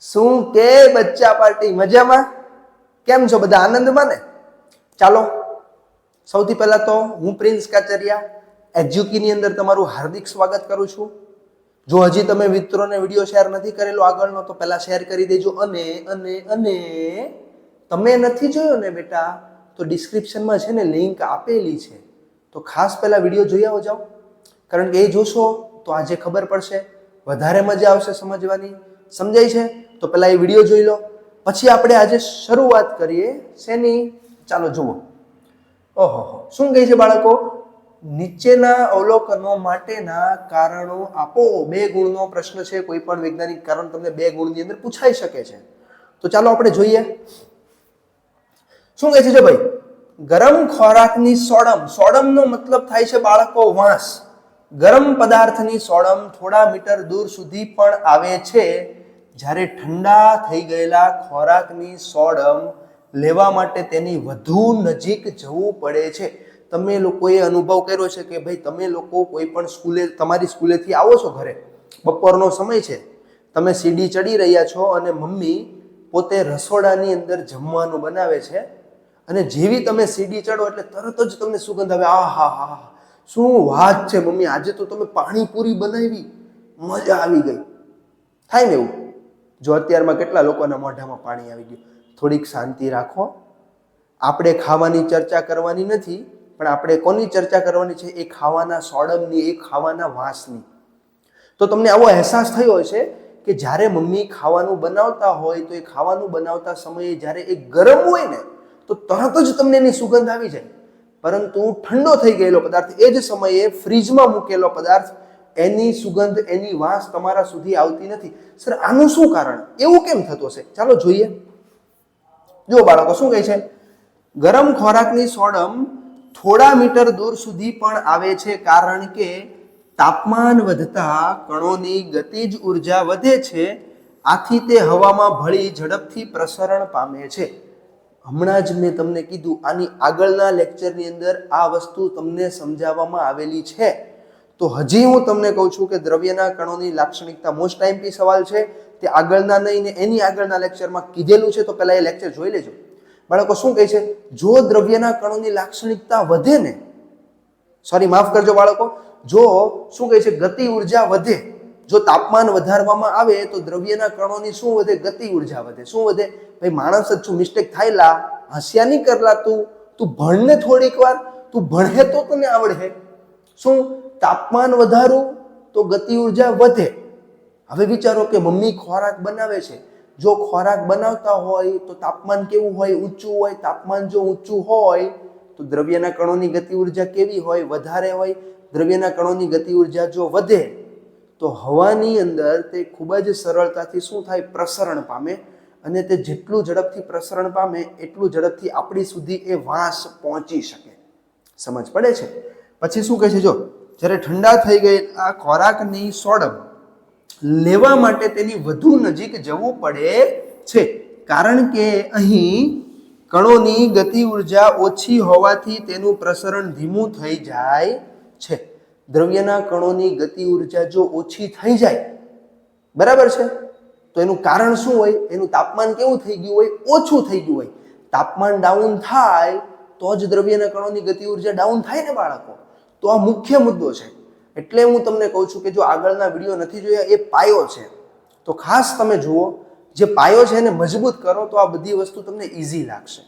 શું કે બચ્ચા પાર્ટી? મજામાં? કેમ છો બધા? આનંદમાં ને? ચાલો, સૌથી પહેલા તો હું પ્રિન્સ કાચરિયા, એજ્યુકીની અંદર તમારું હાર્દિક સ્વાગત કરું છું. જો હજી તમે મિત્રોને વીડિયો શેર નથી કરેલો આગળનો, તો પહેલા શેર કરી દેજો અને અને અને તમે નથી જોયો ને બેટા, તો ડિસ્ક્રિપ્શનમાં છે ને લિંક આપેલી છે. તો ખાસ પહેલા વીડિયો જોઈ આવો જાઓ. કારણ કે એ જોશો તો આજે ખબર પડશે. વધારે મજા આવશે સમજવાની. સમજાય છે? તો પહેલાં એ વીડિયો જોઈ લો. પછી આપણે આજે શરૂઆત કરીએ શેની? ચાલો જુઓ. ઓહો શું કહે છે બાળકો? નીચેના અવલોકનો માટેના કારણો આપો. બે ગુણનો પ્રશ્ન છે, કોઈ પણ વૈજ્ઞાનિક કારણ તમને બે ગુણની અંદર પૂછાઈ શકે છે. તો ચાલો આપણે જોઈએ. શું કહે છે, જો ભાઈ? ગરમ ખોરાકની સોડમ. સોડમનો મતલબ થાય છે બાળકો વાંસ. ગરમ પદાર્થની સોડમ થોડા મીટર દૂર સુધી પણ આવે છે. જ્યારે ઠંડા થઈ ગયેલા ખોરાકની સોડમ લેવા માટે તેની વધુ નજીક જવું પડે છે. તમે લોકોએ અનુભવ કર્યો છે કે ભાઈ તમે લોકો કોઈ પણ સ્કૂલે, તમારી સ્કૂલેથી આવો છો ઘરે? બપોરનો સમય છે. તમે સીડી ચડી રહ્યા છો અને મમ્મી પોતે રસોડાની અંદર જમવાનું બનાવે છે અને જેવી તમે સીડી ચડો એટલે તરત જ તમને સુગંધ આવે. આ હા હા શું વાત છે મમ્મી? આજે તો તમે પાણીપુરી બનાવી. મજા આવી ગઈ. થાય ને એવું? જો અત્યારમાં કેટલા લોકોના મોઢામાં પાણી આવી ગયું? થોડીક શાંતિ રાખો. આપણે ખાવાની ચર્ચા કરવાની નથી, પણ આપણે કોની ચર્ચા કરવાની છે? એ ખાવાના સોડમની, એ ખાવાના વાંસની. તો તમને આવો અહેસાસ થયો હશે કે જ્યારે મમ્મી ખાવાનું બનાવતા હોય, તો એ ખાવાનું બનાવતા સમયે જ્યારે એ ગરમ હોય ને, તો તરત જ તમને એની સુગંધ આવી જાય. પરંતુ ઠંડો થઈ ગયેલો પદાર્થ એ જ સમયે ફ્રીજમાં મૂકેલો પદાર્થ એની સુગંધ, એની વાસ તમારા સુધી આવતી નથી. સર, આનું શું કારણ? એવું કેમ થતું હશે? ચાલો જોઈએ. જો બાળકો, શું કહે છે? ગરમ ખોરાકની સોડમ થોડા મીટર દૂર સુધી પણ આવે છે કારણ કે તાપમાન વધતા કણોની ગતિજ ઊર્જા વધે છે. આથી તે હવામાં ભળી ઝડપથી પ્રસરણ પામે છે. હમણાં જ મેં તમને કીધું, આની આગળના લેક્ચરની અંદર આ વસ્તુ તમને સમજાવવામાં આવેલી છે. તો હજી હું તમને કહું છું કે દ્રવ્યના કણોની લાક્ષણિકતા મોસ્ટ ટાઈમથી સવાલ છે તે આગળના નહીં ને એની આગળના લેક્ચરમાં કીધેલું છે તો પહેલા એ લેક્ચર જોઈ લેજો. બાળકો, શું કહે છે? જો દ્રવ્યના કણોની લાક્ષણિકતા વધે ને સોરી માફ કરજો બાળકો, જો, શું કહે છે? ગતિ ઊર્જા વધે, જો તાપમાન વધારવામાં આવે તો દ્રવ્યના કણોની શું વધે? ગતિ ઊર્જા વધે. શું વધે? ભાઈ, માણસ જ છું મિસ્ટેક થાયલા હસ્યા નહીં કરલા તું તું ભણને થોડીક વાર, તું ભણે તો તને આવડે. શું તાપમાન વધારું તો ગતિ ઊર્જા વધે? હવે વિચારો કે મમ્મી ખોરાક બનાવે છે. જો ખોરાક બનાવતા હોય તો તાપમાન કેવું હોય? ઊંચું હોય? તાપમાન જો ઊંચું હોય તો દ્રવ્યના કણોની ગતિ ઊર્જા કેવી હોય? વધારે હોય? દ્રવ્યના કણોની ગતિ ઊર્જા જો વધે તો હવાની અંદર તે ખૂબ જ સરળતાથી શું થાય? પ્રસરણ પામે અને તે જેટલું ઝડપથી પ્રસરણ પામે એટલું ઝડપથી આપણી સુધી એ વાંસ પહોંચી શકે. સમજ પડે છે? પછી શું કહે છે, જો, જ્યારે ઠંડા થઈ ગઈ, આ ખોરાકની સોડમ લેવા માટે તેની વધુ નજીક જવું પડે છે. કારણ કે અહીં કણોની ગતિ ઊર્જા ઓછી હોવાથી તેનું પ્રસરણ ધીમું થઈ જાય છે. દ્રવ્યના કણોની ગતિ ઊર્જા જો ઓછી થઈ જાય, બરાબર છે? તો એનું કારણ શું હોય? એનું તાપમાન કેવું થઈ ગયું હોય? ઓછું થઈ ગયું હોય. તાપમાન ડાઉન થાય, તો જ દ્રવ્યના કણોની ગતિ ઊર્જા ડાઉન થાય ને બાળકો. તો આ મુખ્ય મુદ્દો છે. એટલે હું તમને કહું છું કે જો આગળના વીડિયો નથી જોયા, એ પાયો છે. તો ખાસ તમે જુઓ, જે પાયો છે એને મજબૂત કરો તો આ બધી વસ્તુ તમને ઇઝી લાગશે.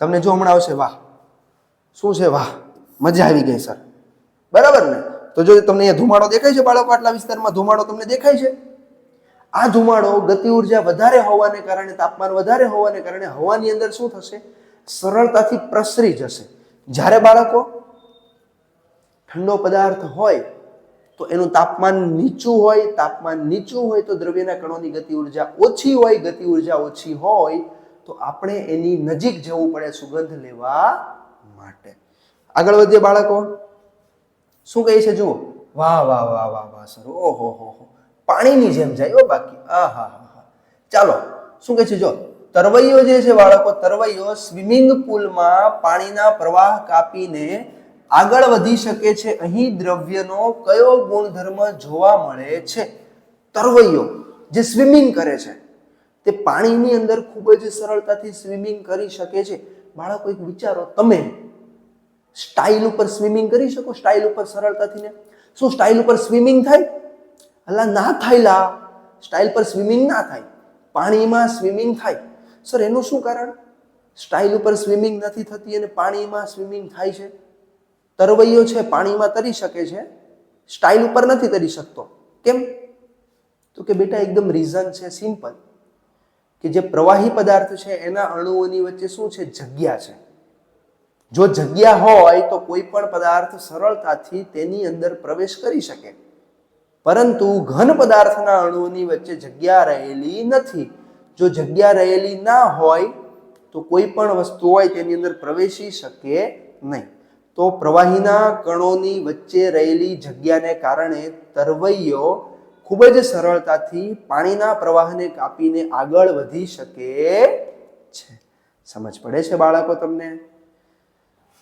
તમને જો હમણાં આવશે, વાહ, શું છે વાહ? મજા આવી ગઈ સર બરાબર ને? તો જો તમને અહીંયા ધુમાડો દેખાય છે, બાળકો, આટલા વિસ્તારમાં ધુમાડો તમને દેખાય છે? આ ધુમાડો ગતિ ઊર્જા વધારે હોવાને કારણે, તાપમાન વધારે હોવાને કારણે હવાની અંદર શું થશે? સરળતાથી પ્રસરી જશે. જ્યારે બાળકો ઠંડો પદાર્થ હોય તો એનું તાપમાન નીચું હોય, તાપમાન નીચું હોય તો દ્રવ્યના કણોની ગતિ ઊર્જા ઓછી હોય, ગતિ ઊર્જા ઓછી હોય તો આપણે એની નજીક જવું પડે સુગંધ લેવા માટે. આગળ વધીએ બાળકો. શું કહે છે, જુઓ. વાહ વાહ વાહ વાહ વાહ, સર. ઓહો, હો હો. પાણીની જેમ જાય ઓ બાકી. આ, હા હા હા. ચાલો, શું કહે છે જો તરવૈયો જે છે, બાળકો, તરવૈયો સ્વિમિંગ પુલમાં પાણીના પ્રવાહ કાપીને આગળ વધી શકે છે. અહીં દ્રવ્યનો કયો ગુણધર્મ જોવા મળે છે? તરવૈયો, જે સ્વિમિંગ કરે છે, તે પાણીની અંદર ખૂબ જ સરળતાથી સ્વિમિંગ કરી શકે છે. બાળકો, એક વિચારો, તમે સ્ટાઇલ ઉપર સ્વિમિંગ કરી શકો? સ્ટાઇલ ઉપર સરળતાથી ને? શું સ્ટાઇલ ઉપર સ્વિમિંગ થાય? અલા, ના થાય લા. સ્ટાઇલ પર સ્વિમિંગ ના થાય. પાણીમાં સ્વિમિંગ થાય. સર, એનું શું કારણ? સ્ટાઇલ ઉપર સ્વિમિંગ નથી થતી અને પાણીમાં સ્વિમિંગ થાય છે. તરવૈયો છે, પાણીમાં તરી શકે છે સ્ટાઇલ ઉપર નથી તરી શકતો. કેમ? તો કે બેટા એકદમ રીઝન છે સિમ્પલ કે જે પ્રવાહી પદાર્થ છે, એના અણુઓની વચ્ચે શું છે? જગ્યા છે. જો જગ્યા હોય, તો કોઈ પણ પદાર્થ સરળતાથી તેની અંદર પ્રવેશ કરી શકે. પરંતુ ઘન પદાર્થના અણુઓની વચ્ચે જગ્યા રહેલી નથી. જો જગ્યા રહેલી ના હોય, તો કોઈ પણ વસ્તુ હોય, તેની અંદર પ્રવેશી શકે નહીં. તો પ્રવાહીના કણોની વચ્ચે રહેલી જગ્યાને કારણે તરવૈયો ખૂબ જ સરળતાથી પાણીના પ્રવાહને કાપીને આગળ વધી શકે છે. સમજ પડે છે બાળકો તમને?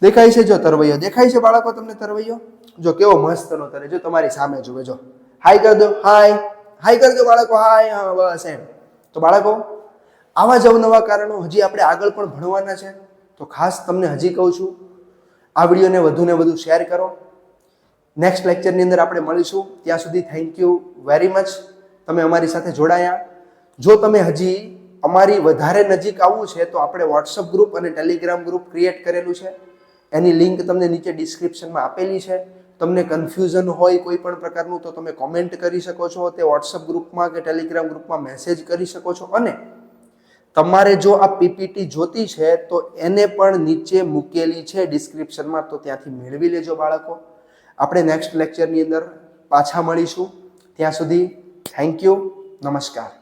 દેખાય છે જો તરવૈયો? દેખાય છે બાળકો તમને તરવૈયો? જો કેવો મસ્તનો તરે, જો તમારી સામે જુએ જો. હાય કરી હાય હાય કરી બાળકો હાય હા, બસ એમ. તો બાળકો, આવા જ અવનવા કારણો હજી આપણે આગળ પણ ભણવાના છે. તો ખાસ તમને હજી કહું છું આ વિડીયોને વધુને વધુ શેર કરો. નેક્સ્ટ લેક્ચરની અંદર આપણે મળીશું. ત્યાં સુધી થેન્ક યુ વેરી મચ તમે અમારી સાથે જોડાયા. જો તમે હજી અમારી વધારે નજીક આવવું છે, તો આપણે વોટ્સઅપ ગ્રુપ અને ટેલિગ્રામ ગ્રુપ ક્રિએટ કરેલું છે. એની લિંક તમને નીચે ડિસ્ક્રિપ્શનમાં આપેલી છે. તમને કન્ફ્યુઝન હોય કોઈ પણ પ્રકારનું, તો તમે કોમેન્ટ કરી શકો છો તે વોટ્સઅપ ગ્રુપમાં કે ટેલિગ્રામ ગ્રુપમાં મેસેજ કરી શકો છો. અને તમારે જો આ પીપીટી જોતી છે, તો એને પણ નીચે મૂકેલી છે ડિસ્ક્રિપ્શનમાં, તો ત્યાંથી મેળવી લેજો બાળકો. આપણે નેક્સ્ટ લેક્ચરની અંદર પાછા મળીશું. ત્યાં સુધી થેન્ક યુ નમસ્કાર.